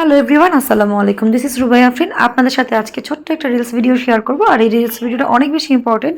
Hello everyone আসসালামু আলাইকুম। This is Rubai Afrin আপনাদের সাথে আজকে ছোট্ট একটা রিলস ভিডিও শেয়ার করব। আর এই রিলস ভিডিওটা অনেক বেশি ইম্পর্টেন্ট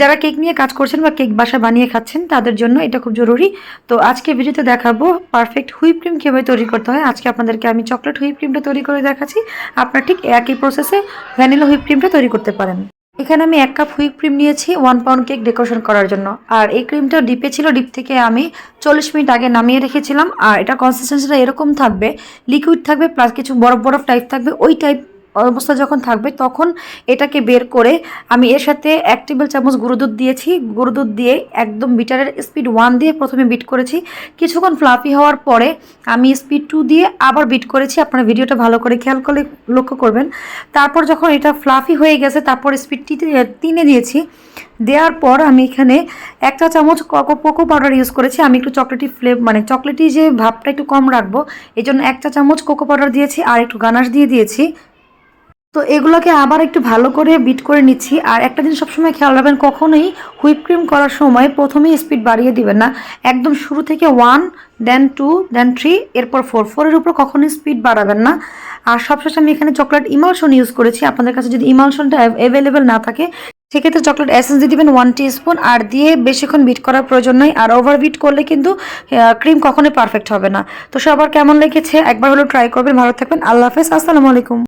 যারা কেক নিয়ে কাজ করছেন বা কেক বাসা বানিয়ে খাচ্ছেন, তাদের জন্য এটা খুব জরুরি। তো আজকে ভিডিওতে দেখাবো পারফেক্ট হুইপ ক্রিম কীভাবে তৈরি করতে হয়। আজকে আপনাদেরকে আমি চকলেট হুইপ ক্রিমটা তৈরি করে দেখাচ্ছি। আপনারা ঠিক একই প্রসেসে ভ্যানিলা হুইপ ক্রিমটা তৈরি করতে পারেন। এখানে আমি এক কাপ হুইপ ক্রিম নিয়েছি ওয়ান পাউন্ড কেক ডেকোরেশন করার জন্য। আর এই ক্রিমটা ডিপে ছিল, ডিপ থেকে আমি চল্লিশ মিনিট আগে নামিয়ে রেখেছিলাম। আর এটা কনসিস্টেন্সিটা এরকম থাকবে লিকুইড থাকবে প্লাস কিছু বরফ বরফ টাইপ থাকবে, ওই টাইপ অবস্থা যখন থাকবে, তখন এটাকে বের করে আমি এর সাথে এক টেবিল চামচ গুঁড়ো দুধ দিয়েছি। গুঁড়ো দুধ দিয়ে একদম বিটারের স্পিড ওয়ান দিয়ে প্রথমে বিট করেছি। কিছুক্ষণ ফ্লাফি হওয়ার পরে আমি স্পিড টু দিয়ে আবার বিট করেছি। আপনারা ভিডিওটা ভালো করে খেয়াল করলে লক্ষ্য করবেন। তারপর যখন এটা ফ্লাফি হয়ে গেছে, তারপর স্পিড তিনে দিয়েছি। দেওয়ার পর আমি এখানে একটা চামচ কোকো পাউডার ইউজ করেছি। আমি একটু চকলেটি ফ্লেভ মানে চকলেটি যে ভাবটা একটু কম রাখব এই জন্য একটা চামচ কোকো পাউডার দিয়েছি আর একটু গানাশ দিয়ে দিয়েছি। তো এগুলোকে আবার একটু ভালো করে বিট করে নিচ্ছি। আর একটা দিন সবসময় খেয়াল রাখবেন, কখনোই হুইপ ক্রিম করার সময় প্রথমেই স্পিড বাড়িয়ে দিবেন না। একদম শুরু থেকে one then two then three এরপর ফোর ফোরের উপর কখনোই স্পিড বাড়াবেন না। আর সবশেষে আমি এখানে চকলেট ইমালশন ইউজ করেছি। আপনাদের কাছে যদি ইমালশনটা অ্যাভেলেবেল না থাকে, সেক্ষেত্রে চকলেট এসেন্স দিয়ে দিবেন ওয়ান স্পুন আর দিয়ে বেশিক্ষণ বিট করার প্রয়োজন নেই। আর ওভার বিট করলে কিন্তু ক্রিম কখনোই পারফেক্ট হবে না। তো সবার কেমন লেগেছে? একবার হলো ট্রাই করবেন। ভালো থাকবেন। আল্লাহ হাফেজ। আসসালামু আলাইকুম।